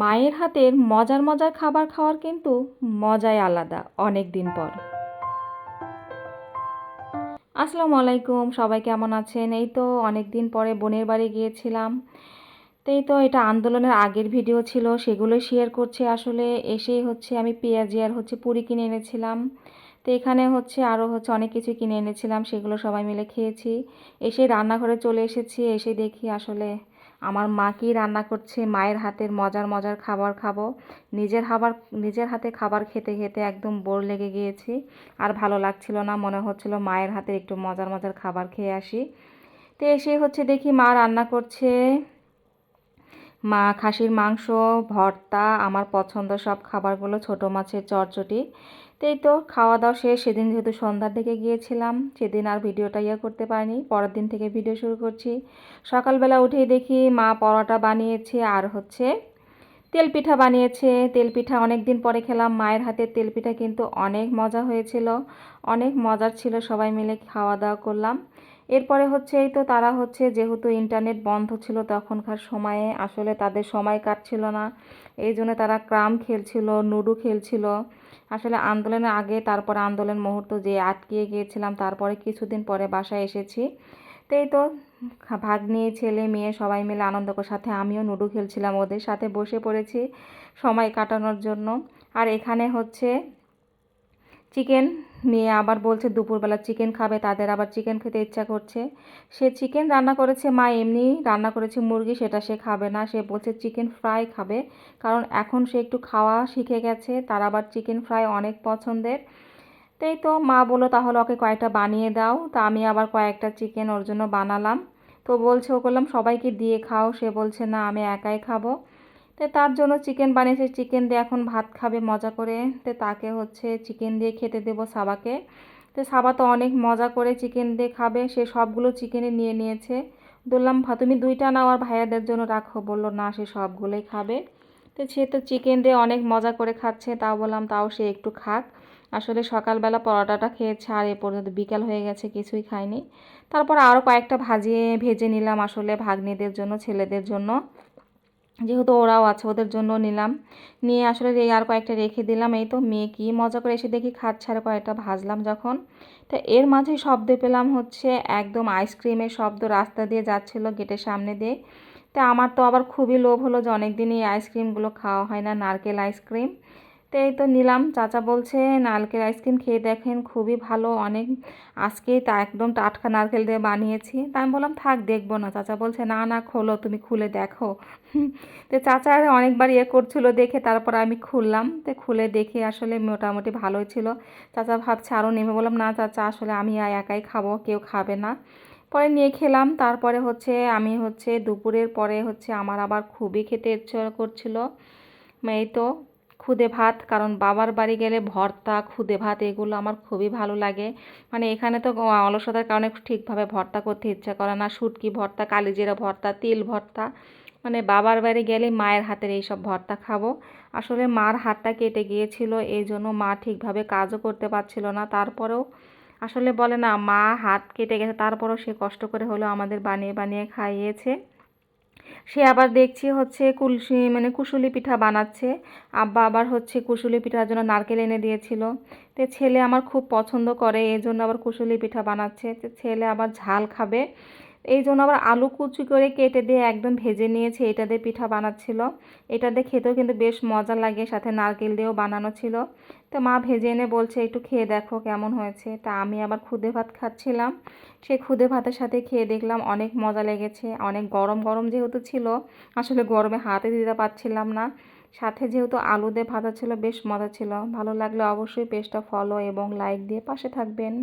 মায়ের হাতের মজার মজার খাবার খাওয়ার কিন্তু মজাই আলাদা অনেক দিন পর। আসসালামু আলাইকুম, সবাই কেমন আছেন? এই তো অনেক দিন পরে বোনের বাড়ি গিয়েছিলাম। তো এই তো এটা আন্দোলনের আগের ভিডিও ছিল, সেগুলো শেয়ার করছি। আসলে এসেই হচ্ছে আমি পেঁয়াজি আর হচ্ছে পুরি কিনে এনেছিলাম। তো এখানে হচ্ছে আরও হচ্ছে অনেক কিছু কিনে এনেছিলাম, সেগুলো সবাই মিলে খেয়েছি। এসে রান্নাঘরে চলে এসেছি, এসে দেখি আসলে আমার মা কি রান্না করছে, মায়ের হাতের মজার মজার খাবার খাব। নিজের খাবার নিজের হাতে খাবার খেতে খেতে একদম বোর লেগে গিয়েছি। আর ভালো লাগছিল না, মনে হচ্ছিল মায়ের হাতে একটু মজার মজার খাবার খেয়ে আসি। তো এসে হচ্ছে দেখি মা রান্না করছে। মা খাসির মাংস, ভর্তা, আমার পছন্দ সব খাবারগুলো, ছোটো মাছের চটচটি। তো এই তো খাওয়া দাওয়া শেষ, সেদিন যেহেতু সন্ধ্যার দিকে গিয়েছিলাম, সেদিন আর ভিডিওটা ইয়ে করতে পারিনি, পরের দিন থেকে ভিডিও শুরু করছি। সকালবেলা উঠেই দেখি মা পরোটা বানিয়েছে আর হচ্ছে তেল পিঠা বানিয়েছে। তেল পিঠা অনেক দিন পরে খেলাম, মায়ের হাতের তেল পিঠা কিন্তু অনেক মজা হয়েছিল, অনেক মজার ছিল, সবাই মিলে খাওয়া দাওয়া করলাম। এরপরে হচ্ছে এই তো তারা হচ্ছে যেহেতু ইন্টারনেট বন্ধ ছিল তখনকার সময়ে, আসলে তাদের সময় কাটছিল না। এই জন্য তারা ক্রাম খেলছিল, নুডু খেলছিল। আসলে আন্দোলনের আগে, তারপর আন্দোলন মুহূর্ত যে আটকিয়ে গিয়েছিলাম, তারপরে কিছুদিন পরে বাসায় এসেছি। তো এই তো ভাগ নিয়ে ছেলে, মেয়ে সবাই মিলে আনন্দকর সাথে আমিও নুডু খেলছিলাম ওদের সাথে বসে পড়েছি সময় কাটানোর জন্য। আর এখানে হচ্ছে চিকেন, মেয়ে আবার বলছে দুপুরবেলা চিকেন খাবে, তাদের আবার চিকেন খেতে ইচ্ছা করছে। সে চিকেন রান্না করেছে, মা এমনি রান্না করেছে মুরগি, সেটা সে খাবে না। সে বলছে চিকেন ফ্রাই খাবে, কারণ এখন সে একটু খাওয়া শিখে গেছে, তার আবার চিকেন ফ্রাই অনেক পছন্দের। তাই তো মা বলল, তাহলে ওকে কয়েকটা বানিয়ে দাও। তা আমি আবার কয়েকটা চিকেন ওর জন্য বানালাম। তো বলছে ও করলাম সবাইকে দিয়ে খাও। সে বলছে, না, আমি একাই খাব। তো তার জন্য চিকেন বানিয়েছে। চিকেন দিয়ে এখন ভাত খাবে, মজা করে। তো তাকে হচ্ছে চিকেন দিয়ে খেতে দেবো সাবাকে। তো সাবা তো অনেক মজা করে চিকেন দিয়ে খাবে। সে সবগুলো চিকেনে নিয়ে নিয়েছে। বললাম তুমি দুইটা নাও আর ভাইয়াদের জন্য রাখো। বলল, না, সে সবগুলোই খাবে। তো সে তো চিকেন দিয়ে অনেক মজা করে খাচ্ছে। তাও বললাম, তাও সে একটু খাক। আসলে সকালবেলা পরোটাটা খেয়েছে আর এ পর্যন্ত বিকাল হয়ে গেছে, কিছুই খায়নি। তারপর আরও কয়েকটা ভাজিয়ে ভেজে নিলাম আসলে ভাগ্নিদের জন্য, ছেলেদের জন্য। যেহেতু ওরাও আছে, ওদের জন্য নিলাম। নিয়ে আসলে আর কয়েকটা রেখে দিলাম। এই তো মেয়ে কি মজা করে এসে দেখি খাদ ছাড়া কয়েকটা ভাজলাম যখন। তো এর মাঝে শব্দ পেলাম হচ্ছে একদম আইসক্রিমের শব্দ রাস্তা দিয়ে যাচ্ছিল গেটের সামনে দিয়ে। তা আমার তো আবার খুবই লোভ হলো যে অনেক দিনই আইসক্রিমগুলো খাওয়া হয় না, নারকেল আইসক্রিম। তো এই তো নিলাম। চাচা বলছে, নারকেল আইসক্রিম খেয়ে দেখেন, খুবই ভালো। অনেক আজকেই তা একদম টাটকা নারকেল দিয়ে বানিয়েছি। তা আমি বললাম, থাক, দেখব না। চাচা বলছে, না না, খোলো, তুমি খুলে দেখো। তো চাচা অনেকবার ইয়ে করছিল দেখে, তারপর আমি খুললাম। তো খুলে দেখে আসলে মোটামুটি ভালোই ছিল। চাচা ভাবছে, আরও নেমে বললাম, না, চাচা, আসলে আমি একাই খাব, কেউ খাবে না। পরে নিয়ে খেলাম। তারপরে হচ্ছে, আমি হচ্ছে দুপুরের পরে হচ্ছে, আমার আবার খুবই খেতে ইচ্ছে করছিল। এই তো খুদে ভাত, কারণ বাবার বাড়ি গেলে ভর্তা, খুদে ভাত, এগুলো আমার খুবই ভালো লাগে। মানে এখানে তো অলসতার কারণে ঠিকভাবে ভর্তা করতে ইচ্ছা করে না। শুটকি ভর্তা, কালিজিরা ভর্তা, তিল ভর্তা। মানে বাবার বাড়ি গেলে মায়ের হাতের এইসব ভর্তা খাব। আসলে মার হাতটা কেটে গিয়েছিল, এই জন্য মা ঠিকভাবে কাজও করতে পারছিল না। তারপরেও আসলে বলে না, মা হাত কেটে গেছে, তারপরেও সে কষ্ট করে হলেও আমাদের বানিয়ে বানিয়ে খাইয়েছে। সে আবার দেখছি হচ্ছে কুলসি মানে কুশুলি পিঠা বানাচ্ছে। আব্বা আবার হচ্ছে কুশুলি পিঠার জন্য নারকেল এনে দিয়েছিল। তো ছেলে আমার খুব পছন্দ করে এই জন্য আবার কুশুলি পিঠা বানাচ্ছে। ছেলে আবার ঝাল খাবে। এই জন্য আবার আলু কুচি করে কেটে দিয়ে একদম ভেজে নিয়েছে। এটা দিয়ে পিঠা বানাচ্ছিল। এটা দিয়ে খেতেও কিন্তু বেশ মজা লাগে, সাথে নারকেল দিয়েও বানানো ছিল। তো মা ভেজে এনে বলছে, একটু খেয়ে দেখো কেমন হয়েছে। তা আমি আবার খুদে ভাত খাচ্ছিলাম। সেই খুদে ভাতের সাথে খেয়ে দেখলাম অনেক মজা লেগেছে। অনেক গরম গরম যেহেতু ছিল, আসলে গরমে হাতে দিতে পারছিলাম না। সাথে যেহেতু আলু দিয়ে ভাজা ছিল, বেশ মজা ছিল। ভালো লাগলে অবশ্যই পেজটা ফলো এবং লাইক দিয়ে পাশে থাকবেন।